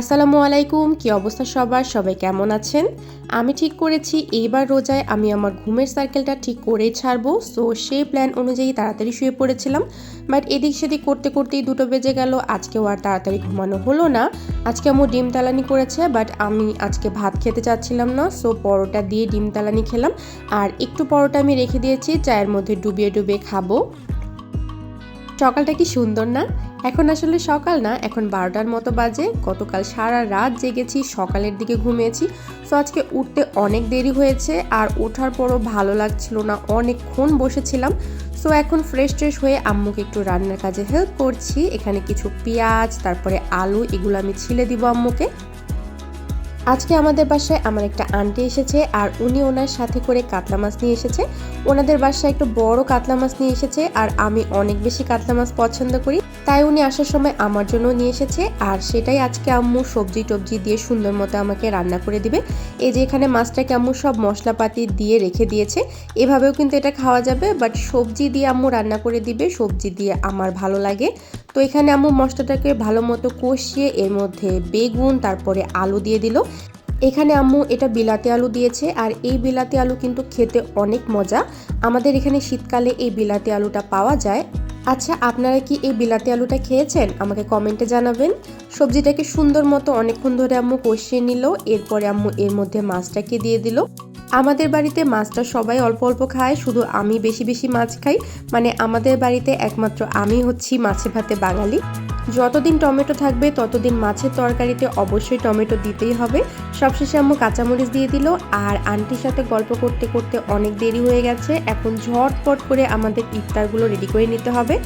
আসসালামু আলাইকুম, কি অবস্থা সবার? সবাই কেমন আছেন? আমি ঠিক করেছি, এইবার রোজায় আমি আমার ঘুমের সার্কেলটা ঠিক করেই ছাড়বো। সো, সেই প্ল্যান অনুযায়ী তাড়াতাড়ি শুয়ে পড়েছিলাম। বাট এদিক সেদিক করতে করতেই দুটো বেজে গেল। আজকেও আর তাড়াতাড়ি ঘুমানো হলো না। আজকে আমার ডিম তালানি করেছে, বাট আমি আজকে ভাত খেতে চাচ্ছিলাম না। সো, পরোটা দিয়ে ডিম তালানি খেলাম। আর একটু পরোটা আমি রেখে দিয়েছি, চায়ের মধ্যে ডুবিয়ে ডুবিয়ে খাব। সকালটা কি সুন্দর না? এখন আসলে সকাল না, এখন বারোটার মতো বাজে। গতকাল সারা রাত জেগেছি, সকালের দিকে ঘুমিয়েছি। সো আজকে উঠতে অনেক দেরি হয়েছে, আর ওঠার পরও ভালো লাগছিল না, অনেকক্ষণ বসেছিলাম। সো এখন ফ্রেশ ট্রেশ হয়ে আম্মুকে একটু রান্নার কাজে হেল্প করছি। এখানে কিছু পেঁয়াজ, তারপরে আলু, এগুলো আমি ছিলে দিব আম্মুকে। আজকে আমাদের বাসায় আমার একটা আন্টি এসেছে আর উনি ওনার সাথে করে কাতলা মাছ নিয়ে এসেছে। ওনাদের বাসায় একটু বড় কাতলা মাছ নিয়ে এসেছে আর আমি অনেক বেশি কাতলা মাছ পছন্দ করি। তাই উনি আসার সময় আমার জন্য নিয়ে এসেছে আর সেটাই আজকে আম্মু সবজি টবজি দিয়ে সুন্দর মতো আমাকে রান্না করে দিবে। এই যে এখানে মাছটাকে আম্মু সব মশলাপাতি দিয়ে রেখে দিয়েছে। এভাবেও কিন্তু এটা খাওয়া যাবে বাট সবজি দিয়ে আম্মু রান্না করে দিবে, সবজি দিয়ে আমার ভালো লাগে। তো এখানে আম্মু মশলাটাকে ভালো মতো কষিয়ে এর মধ্যে বেগুন, তারপরে আলু দিয়ে দিল। এখানে আম্মু এটা বিলাতি আলু দিয়েছে আর এই বিলাতি আলু কিন্তু খেতে অনেক মজা। আমাদের এখানে শীতকালে এই বিলাতি আলুটা পাওয়া যায়। আচ্ছা আপনারা কি এই বিলাতি আলুটা খেয়েছেন? আমাকে কমেন্টে জানাবেন। সবজিটাকে সুন্দর মতো অনেকক্ষণ ধরে আম্মু কষিয়ে নিল, এরপরে আম্মু এর মধ্যে মাছটাকে দিয়ে দিল। আমাদের বাড়িতে মাছটা সবাই অল্প অল্প খায়, শুধু আমি বেশি বেশি মাছ খাই। মানে আমাদের বাড়িতে একমাত্র আমি হচ্ছি মাছে ভাতে বাঙালি। যতদিন টমেটো থাকবে, ততদিন মাছের তরকারিতে অবশ্যই টমেটো দিতেই হবে। সবশেষে আম্মু কাঁচামরিচ দিয়ে দিল, আর আন্টির সাথে গল্প করতে করতে অনেক দেরি হয়ে গেছে। এখন ঝটপট করে আমাদের ইফতারগুলো রেডি করে নিতে হবে।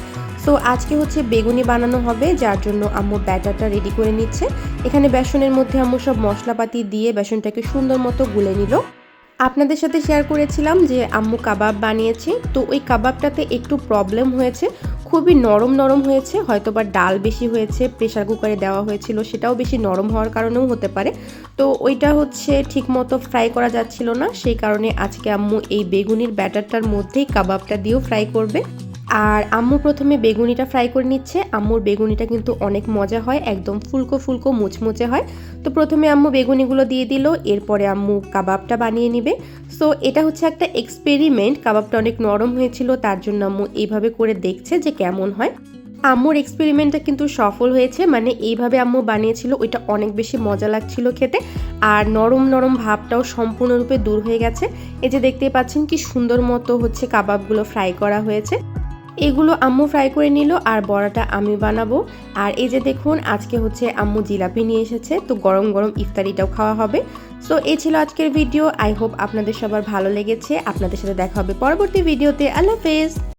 সো আজকে হচ্ছে বেগুনি বানানো হবে, যার জন্য আম্মু ব্যাটারটা রেডি করে নিচ্ছে। এখানে বেসনের মধ্যে আম্মু সব মশলাপাতি দিয়ে বেসনটাকে সুন্দর মতো গুলে নিল। আপনাদের সাথে শেয়ার করেছিলাম যে আম্মু কাবাব বানিয়েছে। তো ওই কাবাবটাতে একটু প্রবলেম হয়েছে। খুবই নরম নরম হয়েছে। হয়তো বা ডাল বেশি হয়েছে প্রেশার কুকারে দেওয়া হয়েছিল, সেটাও বেশি নরম হওয়ার কারণেও হতে পারে। তো ওইটা হচ্ছে ঠিক মতো ফ্রাই করা যাচ্ছিল না। সেই কারণে আজকে আম্মু এই বেগুনির ব্যাটারটার মধ্যেই কাবাবটা দিয়েও ফ্রাই করবে। আর আম্মু প্রথমে বেগুনিটা ফ্রাই করে নিচ্ছে। আম্মুর বেগুনিটা কিন্তু অনেক মজা হয়, একদম ফুলকো ফুলকো মুচমুচে হয়। তো প্রথমে আম্মু বেগুনিগুলো দিয়ে দিল, এরপরে আম্মু কাবাবটা বানিয়ে নিবে। সো এটা হচ্ছে একটা এক্সপেরিমেন্ট কাবাবটা অনেক নরম হয়েছিল, তার জন্য আম্মু এইভাবে করে দেখছে যে কেমন হয়। আম্মুর এক্সপেরিমেন্টটা কিন্তু সফল হয়েছে মানে এইভাবে আম্মু বানিয়েছিল, ওইটা অনেক বেশি মজা লাগছিল খেতে। আর নরম নরম ভাবটাও সম্পূর্ণরূপে দূর হয়ে গেছে। এই যে দেখতেই পাচ্ছেন কি সুন্দর মতো হচ্ছে কাবাবগুলো ফ্রাই করা হয়েছে। এগুলো আম্মু ফ্রাই করে নিল আর বড়াটা আমি বানাবো। আর এই যে দেখুন, আজকে হচ্ছে আম্মু জিলাপি নিয়ে এসেছে, তো গরম গরম ইফতারিটাও খাওয়া হবে। সো এই ছিল আজকের ভিডিও আই হোপ আপনাদের সবার ভালো লেগেছে। আপনাদের সাথে দেখা হবে পরবর্তী ভিডিওতে আল্লাহ হাফেজ!